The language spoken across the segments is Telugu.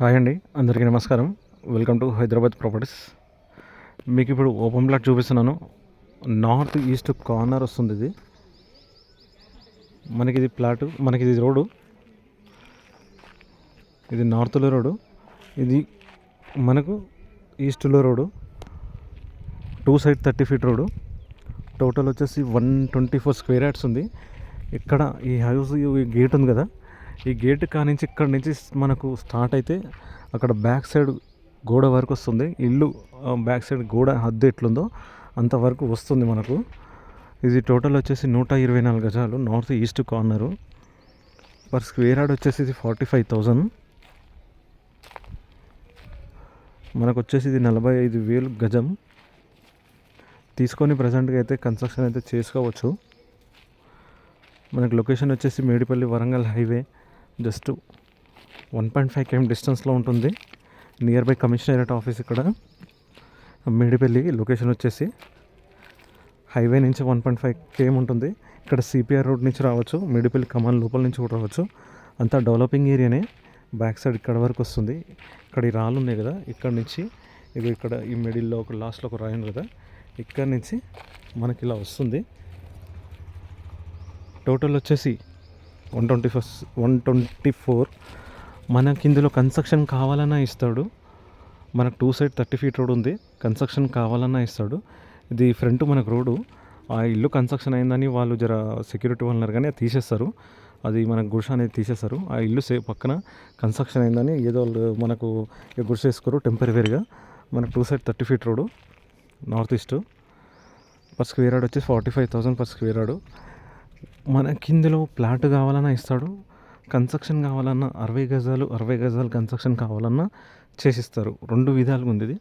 హాయ్ అండి అందరికీ నమస్కారం. Welcome to Hyderabad properties. మీకు ఇప్పుడు ఓపెన్ ప్లాట్ చూపిస్తున్నాను. నార్త్ ఈస్ట్ కార్నర్ వస్తుంది ఇది. మనకి ఇది ప్లాట్ మనకి ఇది రోడ్డు. ఇది నార్త్లో రోడ్డు. ఇది మనకు ఈస్ట్లో road. Two side thirty feet road. Total వచ్చేసి one twenty four square yards ఉంది. ఇక్కడ ఈ హౌస్ ఈ గేట్ ఉంది కదా ఈ గేట్ కానించి ఇక్కడ నుంచి మనకు స్టార్ట్ అయితే అక్కడ బ్యాక్ సైడ్ గోడ వరకు వస్తుంది. ఇల్లు బ్యాక్ సైడ్ గోడ హద్దు ఎట్లుందో అంతవరకు వస్తుంది మనకు. ఇది టోటల్ వచ్చేసి నూట ఇరవై నాలుగు గజాలు north east corner. Per square yard వచ్చేసి ఇది ఫార్టీ ఫైవ్ థౌజండ్ మనకు వచ్చేసి ఇది నలభై ఐదు వేలు గజం. తీసుకొని ప్రజెంట్గా అయితే కన్స్ట్రక్షన్ అయితే చేసుకోవచ్చు. మనకు లొకేషన్ వచ్చేసి Medipalli Warangal highway just one point five KM డిస్టెన్స్లో ఉంటుంది. నియర్ బై కమిషనరేట్ ఆఫీస్ ఇక్కడ. మేడిపల్లి లొకేషన్ వచ్చేసి హైవే నుంచి వన్ పాయింట్ ఫైవ్ కేఎం ఉంటుంది. ఇక్కడ సిపిఆర్ రోడ్ నుంచి రావచ్చు మేడిపల్లి కమాన్ లోపల నుంచి కూడా రావచ్చు. అంతా డెవలపింగ్ ఏరియానే బ్యాక్ సైడ్ ఇక్కడ వరకు వస్తుంది. ఇక్కడ ఈ రాళ్ళు ఉన్నాయి కదా ఇక్కడ నుంచి ఇది ఇక్కడ ఈ మిడిల్లో ఒక లాస్ట్లో ఒక రాయి ఉంది కదా ఇక్కడ నుంచి మనకి ఇలా వస్తుంది. టోటల్ వచ్చేసి one twenty first one twenty four మనకి ఇందులో కన్స్ట్రక్షన్ కావాలన్నా ఇస్తాడు. మనకు two side thirty feet road ఉంది. కన్స్ట్రక్షన్ కావాలన్నా ఇస్తాడు. ఇది ఫ్రంట్ మనకు రోడ్డు. ఆ ఇల్లు కన్స్ట్రక్షన్ అయిందని వాళ్ళు జర సెక్యూరిటీ వాళ్ళన్నారు కానీ అది తీసేస్తారు. అది మనకు గుడిసె అనేది తీసేస్తారు. ఆ ఇల్లు సే పక్కన కన్స్ట్రక్షన్ అయిందని ఏదో వాళ్ళు మనకు గుడిసె వేసుకోరు టెంపరీగా. మనకు two side thirty feet road north east. Per square yard వచ్చి forty five thousand per square yard. మన కిందలో ప్లాట్ కావాలన్నా ఇస్తాడు కన్స్ట్రక్షన్ కావాలన్నా అరవై గజాలు అరవై గజాలు కన్స్ట్రక్షన్ కావాలన్నా చేసిస్తారు. రెండు విధాలుగా ఉంది ఇది.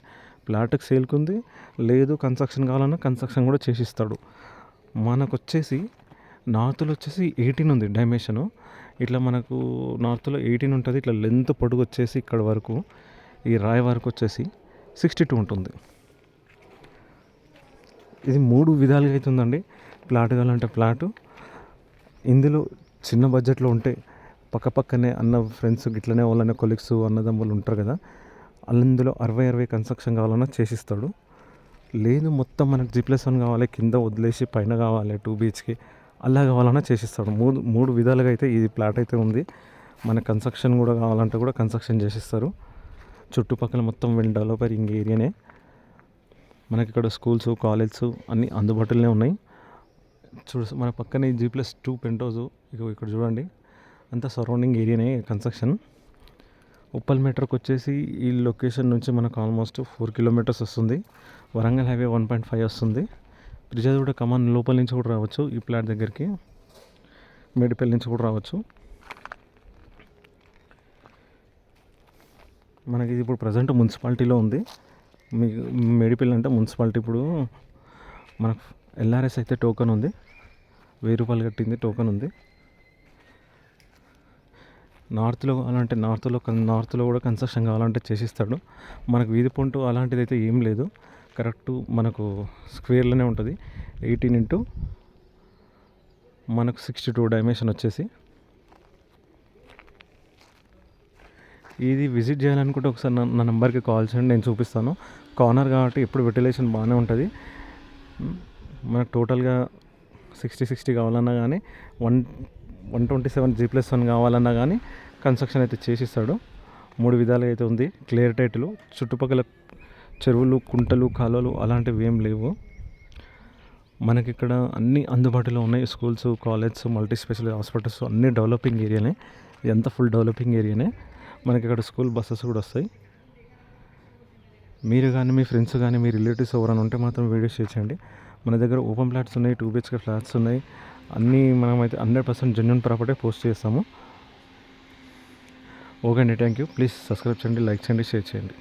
ప్లాట్కి సేల్కి ఉంది లేదు కన్స్ట్రక్షన్ కావాలన్నా కన్స్ట్రక్షన్ కూడా చేసిస్తాడు. మనకు వచ్చేసి నార్త్లో వచ్చేసి ఎయిటీన్ ఉంది డైమెన్షను ఇట్లా మనకు నార్త్లో ఎయిటీన్ ఉంటుంది ఇట్లా లెంత్ పొడుగు వచ్చేసి ఇక్కడ వరకు ఈ రాయి వరకు వచ్చేసి సిక్స్టీ టూ ఉంటుంది. ఇది మూడు విధాలుగా అవుతుందండి ప్లాట్ కావాలంటే ప్లాటు ఇందులో చిన్న బడ్జెట్లో ఉంటే పక్కపక్కనే అన్న ఫ్రెండ్స్ ఇట్లనే వాళ్ళనే కొలీగ్స్ అన్నదమ్ములు ఉంటారు కదా అందులో అరవై అరవై కన్స్ట్రక్షన్ కావాలన్నా చేసిస్తాడు. లేదు మొత్తం మనకు జీ ప్లస్ వన్ కావాలి కింద వదిలేసి పైన కావాలి టూ బీచ్కి అలా కావాలన్నా చేసిస్తాడు. మూడు మూడు విధాలుగా అయితే ఇది ప్లాట్ అయితే ఉంది. మన కన్స్ట్రక్షన్ కూడా కావాలంటే కూడా కన్స్ట్రక్షన్ చేసిస్తారు. చుట్టుపక్కల మొత్తం వెల్ డెవలపరింగ్ ఏరియానే. మనకి ఇక్కడ స్కూల్స్ కాలేజెస్ అన్నీ అందుబాటులోనే ఉన్నాయి. చూడ మన పక్కనే G plus two penthouse ఇక్కడ చూడండి. అంతా సరౌండింగ్ ఏరియానే కన్స్ట్రక్షన్ ఉప్పల్ మీటర్కి వచ్చేసి ఈ లొకేషన్ నుంచి మనకు ఆల్మోస్ట్ ఫోర్ కిలోమీటర్స్ వస్తుంది. Warangal highway one point five వస్తుంది. బ్రిజాజ్ కూడా కమాన్ లోపల నుంచి కూడా రావచ్చు. ఈ ప్లాట్ దగ్గరికి. మేడిపల్లి నుంచి కూడా రావచ్చు. మనకి ఇది ఇప్పుడు ప్రజెంట్ మున్సిపాలిటీలో ఉంది. మీ మేడిపల్లి అంటే మున్సిపాలిటీ ఇప్పుడు మనకు ఎల్ఆర్ఎస్ అయితే టోకెన్ ఉంది. వెయ్యి రూపాయలు కట్టింది టోకెన్ ఉంది. నార్త్లో కావాలంటే నార్త్లో నార్త్లో కూడా కన్స్ట్రక్షన్ కావాలంటే చేసిస్తాడు. మనకు వీధి పొంటు అలాంటిది అయితే ఏం లేదు. కరెక్ట్ మనకు స్క్వేర్లోనే ఉంటుంది. ఎయిటీన్ ఇంటూ మనకు సిక్స్టీ టూ డైమెన్షన్ వచ్చేసి. ఇది విజిట్ చేయాలనుకుంటే ఒకసారి నా నా నెంబర్కి కాల్ చేయండి నేను చూపిస్తాను. కార్నర్ కాబట్టి ఎప్పుడు వెంటిలేషన్ బాగానే ఉంటుంది. మనకు టోటల్గా సిక్స్టీ సిక్స్టీ కావాలన్నా కానీ one one twenty seven G plus one కావాలన్నా కానీ కన్స్ట్రక్షన్ అయితే చేసిస్తాడు. మూడు విధాలుగా అయితే ఉంది. క్లియర్ టైట్లు చుట్టుపక్కల చెరువులు కుంటలు కాలువలు అలాంటివి ఏం లేవు. మనకి ఇక్కడ అన్ని అందుబాటులో ఉన్నాయి. Schools college multi special hospitals అన్ని డెవలపింగ్ ఏరియానే. ఎంత ఫుల్ డెవలపింగ్ ఏరియానే. మనకి ఇక్కడ స్కూల్ బస్సెస్ కూడా వస్తాయి. మీరు కానీ మీ ఫ్రెండ్స్ కానీ మీ రిలేటివ్స్ ఎవరైనా ఉంటే మాత్రం వీడియో షేర్ చేయండి. మన దగ్గర ఓపెన్ ఫ్లాట్స్ ఉన్నాయి టూ బిహెచ్కే ఫ్లాట్స్ ఉన్నాయి. అన్నీ మనమైతే hundred percent genuine property post చేస్తాము. ఓకే అండి థ్యాంక్ యూ ప్లీజ్ సబ్స్క్రైబ్ చేయండి లైక్ చేయండి షేర్ చేయండి.